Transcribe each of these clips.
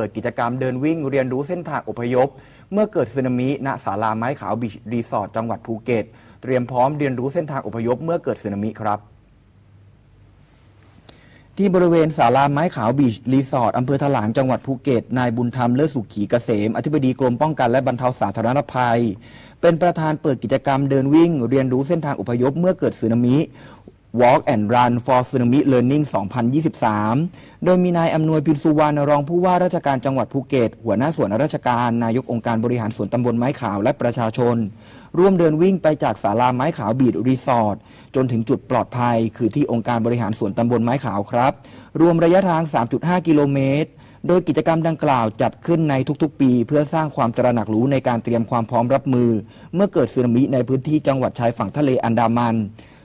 ปิดกิจกรรมเดินวิ่งเรียนรู้เส้นทางอพยพ เมื่อเกิดสึนามิณศาลาไม้ขาวบีชรีสอร์ทจังหวัดภูเก็ต เตรียมพร้อมเรียนรู้เส้นทางอพยพ เมื่อเกิดสึนามิครับที่บริเวณศาลาไม้ขาวบีชรีสอร์ทอำเภอถลางจังหวัดภูเก็ต นายบุญธรรมเลิศสุขีเกษม อธิบดีกรมป้องกันและบรรเทาสาธารณภัย เป็นประธานเปิดกิจกรรมเดินวิ่ง เรียนรู้เส้นทางอพยพเมื่อเกิดสึนามิ Walk and Run for Tsunami Learning 2023 โดยมีนายอำนวยพินสุวรรณรองผู้ว่าราชการจังหวัดภูเก็ต หัวหน้าส่วนราชการ นายกองค์การบริหารส่วนตำบลไม้ขาวและประชาชน ร่วมเดินวิ่งไปจากศาลาไม้ขาวบีดรีสอร์ทจนถึงจุดปลอดภัย คือที่องค์การบริหารส่วนตำบลไม้ขาวครับ รวมระยะทาง 3.5 กิโลเมตร โดยกิจกรรมดังกล่าวจัดขึ้นในทุกๆ ปี เพื่อสร้างความตระหนักรู้ในการเตรียมความพร้อมรับมือ เมื่อเกิดสึนามิในพื้นที่จังหวัดชายฝั่งทะเลอันดามัน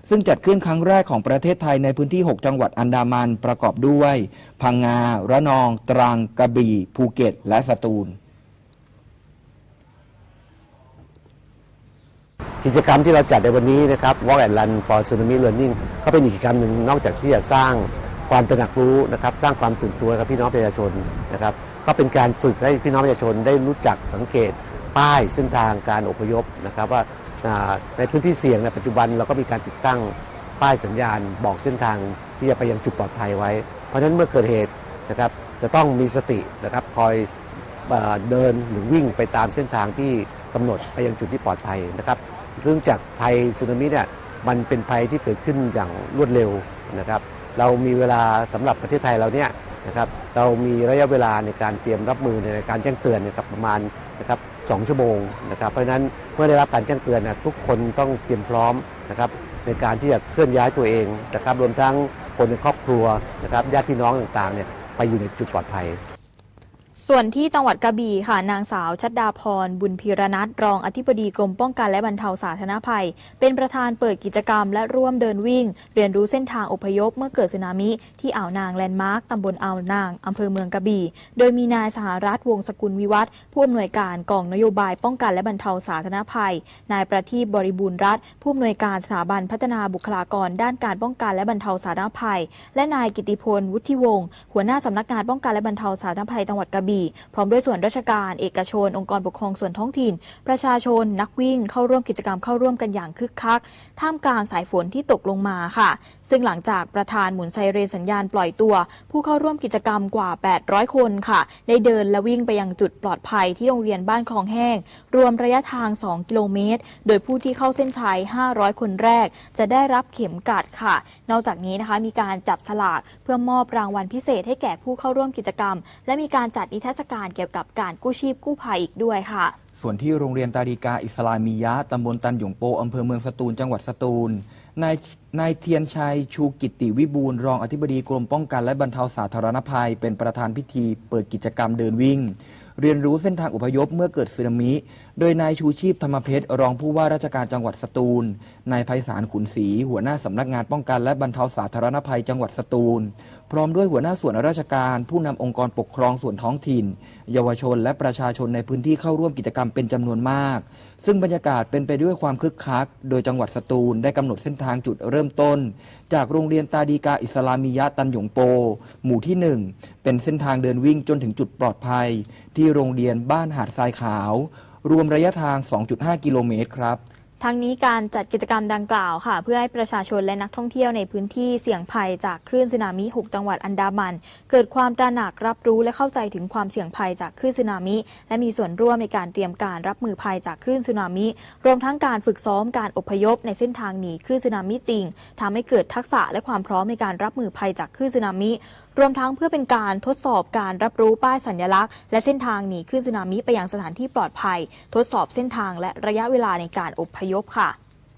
ซึ่งจัดขึ้นครั้งแรกของประเทศไทยในพื้นที่ 6 จังหวัดอันดามันประกอบด้วย พังงา ระนอง ตรัง กระบี่ ภูเก็ต และสตูล กิจกรรมที่เราจัดในวันนี้นะครับ Walk and Run for Tsunami Learning ก็เป็นอีกกิจกรรมหนึ่งนอกจากที่จะสร้างความตระหนักรู้นะครับ สร้างความตื่นตัวกับพี่น้องประชาชนนะครับ ก็เป็นการฝึกให้พี่น้องประชาชนได้รู้จักสังเกตป้ายเส้นทางการอพยพนะครับว่าอ่า ในพื้นที่เสี่ยงในปัจจุบันเราก็มีการติดตั้งป้ายสัญญาณบอกเส้นทางที่จะไปยังจุดปลอดภัยไว้ เพราะฉะนั้นเมื่อเกิดเหตุนะครับจะต้องมีสตินะครับคอยเอเดินหรือวิ่งไปตามเส้นทางที่กำหนดไปยังจุดที่ปลอดภัยนะครับซึ่งจากภัยสึนามิเนี่ยมันเป็นภัยที่เกิดขึ้นอย่างรวดเร็วนะครับ เรามีเวลาสำหรับประเทศไทยเราเนี่ย นะครับเรามีระยะเวลาในการเตรียมรับมือในการแจ้งเตือนนะครับประมาณนะครับสองชั่วโมงนะครับเพราะฉะนั้นเมื่อได้รับการแจ้งเตือนนะทุกคนต้องเตรียมพร้อมนะครับในการที่จะเคลื่อนย้ายตัวเองนะครับรวมทั้งคนในครอบครัวนะครับญาติพี่น้องต่างๆเนี่ยไปอยู่ในจุดปลอดภัย ส่วนที่จังหวัดกระบี่ค่ะ นางสาวชัดดาพร บุญพีรนัทรองอธิบดีกรมป้องกันและบรรเทาสาธารณภัย เป็นประธานเปิดกิจกรรมและร่วมเดินวิ่ง เรียนรู้เส้นทางอพยพเมื่อเกิดสึนามิที่อ่าวนางแลนด์มาร์คตำบลอ่าวนางอำเภอเมืองกระบี่ โดยมีนายสหรัฐวงศ์สกุลวิวัฒผู้อำนวยการกองนโยบายป้องกันและบรรเทาสาธารณภัย นายประทีปบริบูรณ์รัฐ ผู้อำนวยการสถาบันพัฒนาบุคลากร ด้านการป้องกันและบรรเทาสาธารณภัย และนายกิติพลวุฒิวงศ์หัวหน้าสำนักงานป้องกันและบรรเทาสาธารณภัยจังหวัดกระบี่ พร้อมด้วยส่วนราชการ เอกชน องค์กรปกครองส่วนท้องถิ่น ประชาชน นักวิ่ง เข้าร่วมกิจกรรมเข้าร่วมกันอย่างคึกคัก ท่ามกลางสายฝนที่ตกลงมาค่ะ ซึ่งหลังจากประธานหมุนไซเรนสัญญาณปล่อยตัว ผู้เข้าร่วมกิจกรรมกว่า 800 คนค่ะ ได้เดินและวิ่งไปยังจุดปลอดภัยที่โรงเรียนบ้านคลองแห้ง รวมระยะทาง 2 กิโลเมตร โดยผู้ที่เข้าเส้นชัย 500 คนแรก จะได้รับเข็มกัดค่ะ นอกจากนี้นะคะมีการจับฉลากเพื่อมอบรางวัลพิเศษให้แก่ผู้เข้าร่วมกิจกรรม และมีการจัดนิทรรศการเกี่ยวกับการกู้ชีพกู้ภัยอีกด้วยค่ะ ส่วนที่โรงเรียนตาดีกาอิสลามียะตำบลตันหยงโปอำเภอเมืองสตูลจังหวัดสตูลนายนายเทียนชัยชูกิติวิบูลรองอธิบดีกรมป้องกันและบรรเทาสาธารณภัย เป็นประธานพิธีเปิดกิจกรรมเดินวิ่ง เรียนรู้เส้นทางอพยพเมื่อเกิดสึนามิ โดยนายชูชีพธรรมเพชรรองผู้ว่าราชการจังหวัดสตูล นายไพศาลขุนศรีหัวหน้าสำนักงานป้องกันและบรรเทาสาธารณภัยจังหวัดสตูล พร้อมด้วยหัวหน้าส่วนราชการ ผู้นำองค์กรปกครองส่วนท้องถิ่น เยาวชนและประชาชนในพื้นที่เข้าร่วมกิจกรรมเป็นจำนวนมาก ซึ่งบรรยากาศเป็นไปด้วยความคึกคัก โดยจังหวัดสตูลได้กำหนดเส้นทางจุดเริ่มต้น จากโรงเรียนตาดีกาอิสลามียะตันหยงโป หมู่ที่ 1 เป็นเส้นทางเดินวิ่งจนถึงจุดปลอดภัย ที่โรงเรียนบ้านหาดทรายขาว รวมระยะทาง 2.5 กิโลเมตรครับ ทั้งนี้การจัดกิจกรรมดังกล่าวค่ะ เพื่อให้ประชาชนและนักท่องเที่ยวในพื้นที่เสี่ยงภัยจากคลื่นสึนามิ 6 จังหวัดอันดามัน เกิดความตระหนักรับรู้และเข้าใจถึงความเสี่ยงภัยจากคลื่นสึนามิ และมีส่วนร่วมในการเตรียมการรับมือภัยจากคลื่นสึนามิ รวมทั้งการฝึกซ้อมการอพยพในเส้นทางหนีคลื่นสึนามิจริงทำให้เกิดทักษะและความพร้อมในการรับมือภัยจากคลื่นสึนามิ รวมทั้งเพื่อเป็นการทดสอบการรับรู้ป้ายสัญลักษณ์ และเส้นทางหนีขึ้นสึนามิไปยังสถานที่ปลอดภัย ทดสอบเส้นทางและระยะเวลาในการอพยพค่ะ